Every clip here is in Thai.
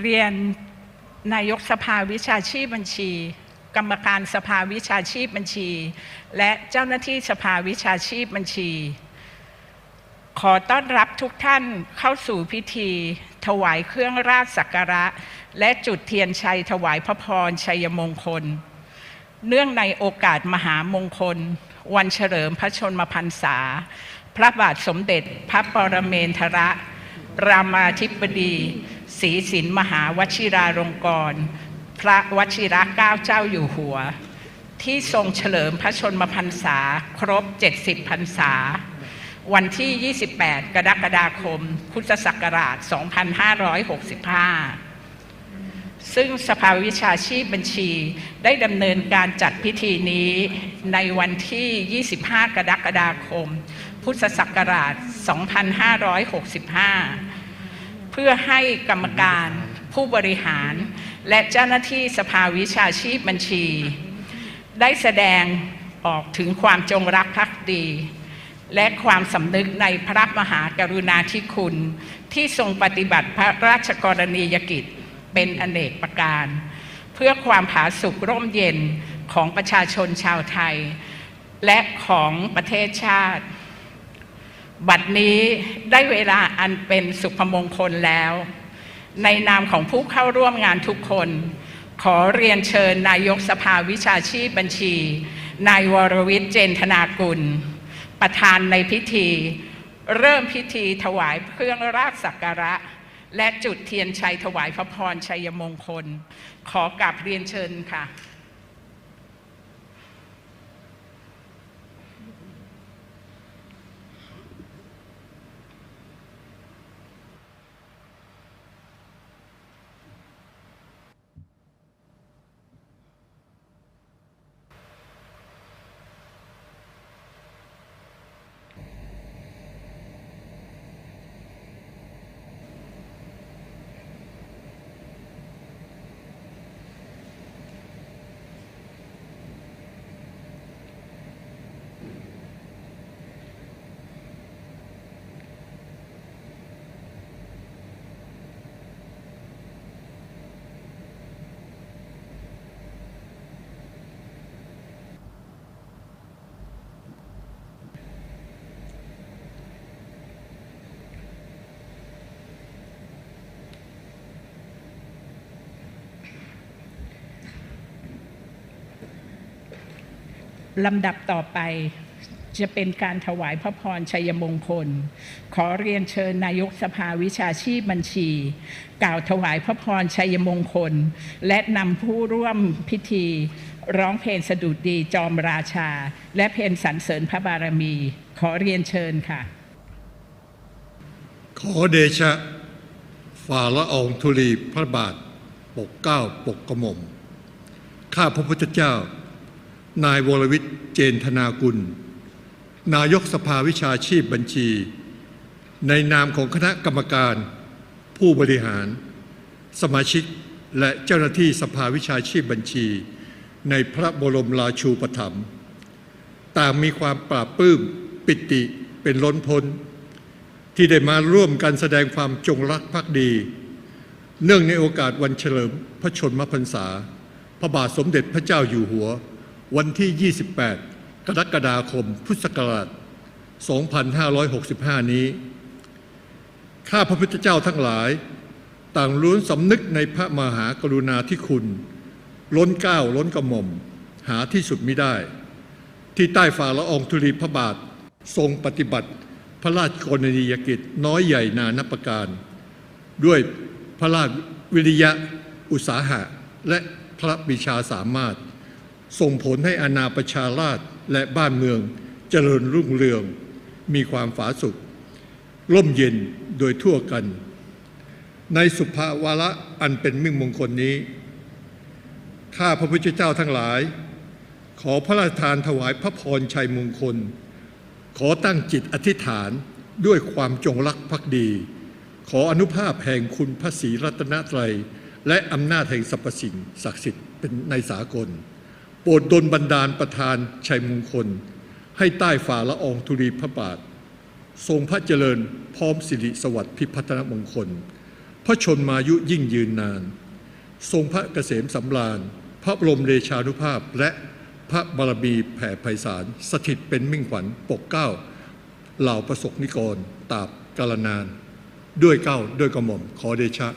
เรียนนายกสภาวิชาชีพบัญชี กรรมการสภาวิชาชีพบัญชี และเจ้าหน้าที่สภาวิชาชีพบัญชี ขอต้อนรับทุกท่านเข้าสู่พิธี ถวายเครื่องราชสักการะ และจุดเทียนชัยถวายพระพรชัยมงคล เนื่องในโอกาสมหามงคล วันเฉลิมพระชนมพรรษา พระบาทสมเด็จพระปรเมนทรรามาธิบดี ศรีสินมหาวชิราลงกรณ์พระวชิระเกล้าเจ้าอยู่หัว ที่ทรงเฉลิมพระชนมพรรษาครบ 70พรรษา วันที่ 28 กรกฎาคมพุทธศักราช 2565ซึ่งสภาวิชาชีพบัญชีได้ดำเนินการจัดพิธีนี้ในวันที่ 25 กรกฎาคม พุทธศักราช 2565 เพื่อให้กรรมการผู้บริหาร และเจ้าหน้าที่สภาวิชาชีพบัญชี ได้แสดงออกถึงความจงรักภักดี และความสำนึกในพระมหากรุณาธิคุณ ที่ทรงปฏิบัติพระราชกรณียกิจเป็นอเนกประการ เพื่อความผาสุกร่มเย็นของประชาชนชาวไทย และของประเทศชาติ บัดนี้ได้เวลาอันเป็นสุพมงคลแล้ว ในนามของผู้เข้าร่วมงานทุกคน ขอเรียนเชิญนายกสภาวิชาชีพบัญชี นายวรวิทย์เจนธนากุล ประธานในพิธี เริ่มพิธีถวายเครื่องราชสักการะ และจุดเทียนชัยถวายพระพรชัยมงคล ขอกราบเรียนเชิญค่ะ ลำดับต่อไปจะเป็นการถวายพระพรชัยมงคล ขอเรียนเชิญนายกสภาวิชาชีพบัญชี กล่าวถวายพระพรชัยมงคล และนำผู้ร่วมพิธี ร้องเพลงสดุดดีจอมราชา และเพลงสรรเสริญพระบารมี ขอเรียนเชิญค่ะ ขอเดชะ ฝ่าละอองธุลีพระบาท ปกเก้าปกกระหม่อมข้าพระพุทธเจ้า นายวรวิทย์เจนธนากุล นายกสภาวิชาชีพบัญชี ในนามของคณะกรรมการ ผู้บริหาร สมาชิกและเจ้าหน้าที่สภาวิชาชีพบัญชี ในพระบรมราชูปถัมภ์ต่างมีความปราบปลื้มปิติเป็นล้นพ้น ที่ได้มาร่วมกันแสดงความจงรักภักดี เนื่องในโอกาสวันเฉลิมพระชนมพรรษา พระบาทสมเด็จพระเจ้าอยู่หัว วันที่ 28 กรกฎาคม พุทธศักราช 2565 นี้ ข้าพระพุทธเจ้าทั้งหลาย ต่างล้วนสำนึกในพระมหากรุณาธิคุณ ล้นเก้าล้นกระหม่อม หาที่สุดมิได้ ที่ใต้ฝ่าละอองธุลีพระบาท ทรงปฏิบัติพระราชกรณียกิจน้อยใหญ่นานับประการ ด้วยพระราชวิริยะอุตสาหะ และพระบิชาสามารถ ส่งผลให้อาณาประชาราชและบ้านเมืองเจริญรุ่งเรือง มีความฝาสุข ร่มเย็นโดยทั่วกัน ในสุภาวาระอันเป็นมิ่งมงคลนี้ ข้าพระพุทธเจ้าทั้งหลาย ขอพระราชทานถวายพระพรชัยมงคล ขอตั้งจิตอธิษฐานด้วยความจงรักภักดี ขออนุภาพแห่งคุณพระศรีรัตนตรัย และอำนาจแห่งสรรพสิ่งศักดิ์สิทธิ์เป็นในสากล โปรดดลบันดาลประทานชัยมงคล ให้ใต้ฝ่าละอองธุลีพระบาท ทรงพระเจริญพร้อมสิริสวัสดิ์พิพัฒนมงคล พระชนมายุยิ่งยืนนาน ทรงพระเกษมสำราญ พระบรมเดชานุภาพและพระบารมีแผ่ไพศาล สถิตเป็นมิ่งขวัญปกเก้าเหล่าประสบนิกรตาบกาลนาน ด้วยเก้าด้วยกระหม่อมขอเดชะ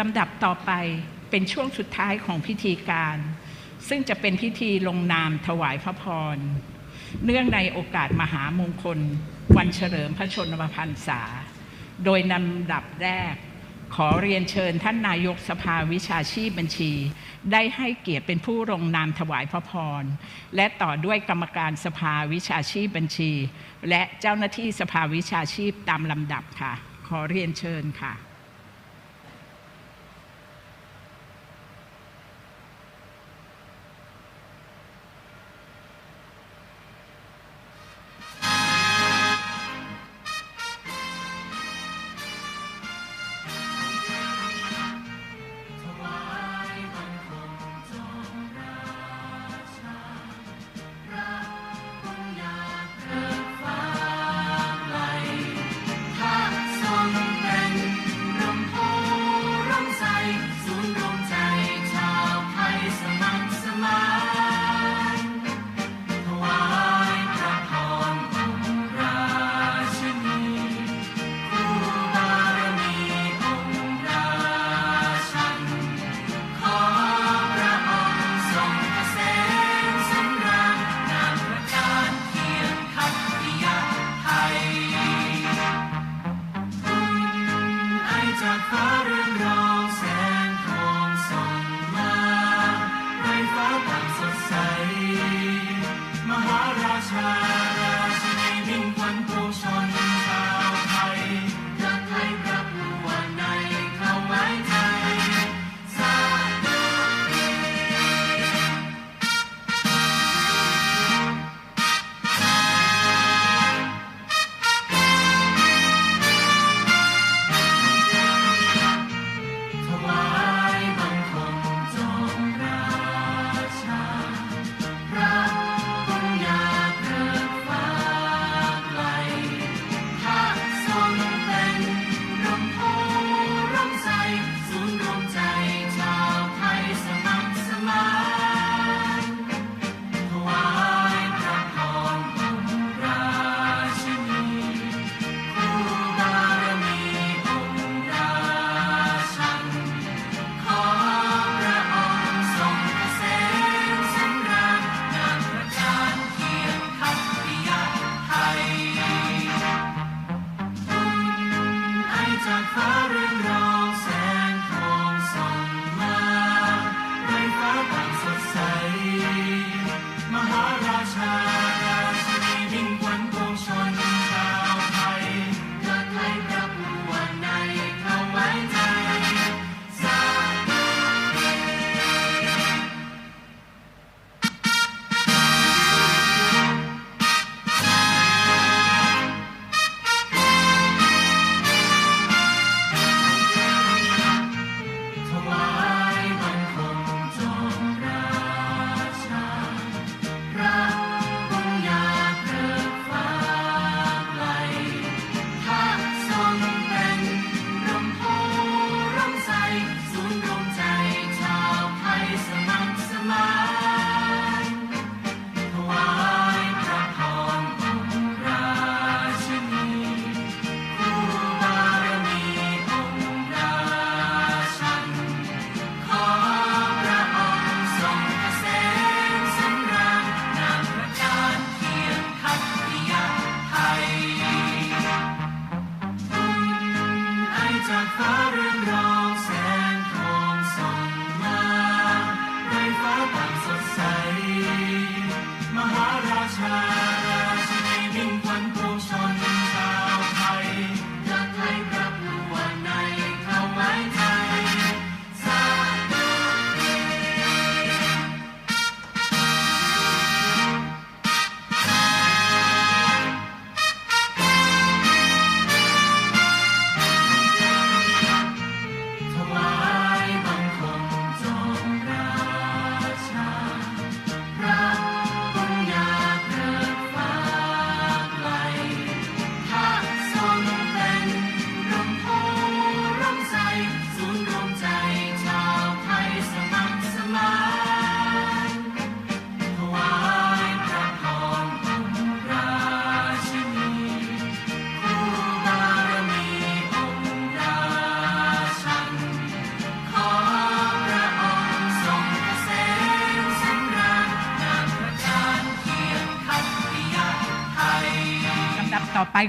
ลำดับต่อไปเป็นช่วงสุดท้ายของพิธีการ ซึ่งจะเป็นพิธีลงนามถวายพระพร เนื่องในโอกาสมหามงคล วันเฉลิมพระชนมพรรษา โดยนำดับแรก ขอเรียนเชิญท่านนายกสภาวิชาชีพบัญชี ได้ให้เกียรติเป็นผู้ลงนามถวายพระพร และต่อด้วยกรรมการสภาวิชาชีพบัญชี และเจ้าหน้าที่สภาวิชาชีพตามลำดับค่ะ ขอเรียนเชิญค่ะ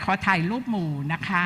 ขอถ่ายรูปหมู่นะคะ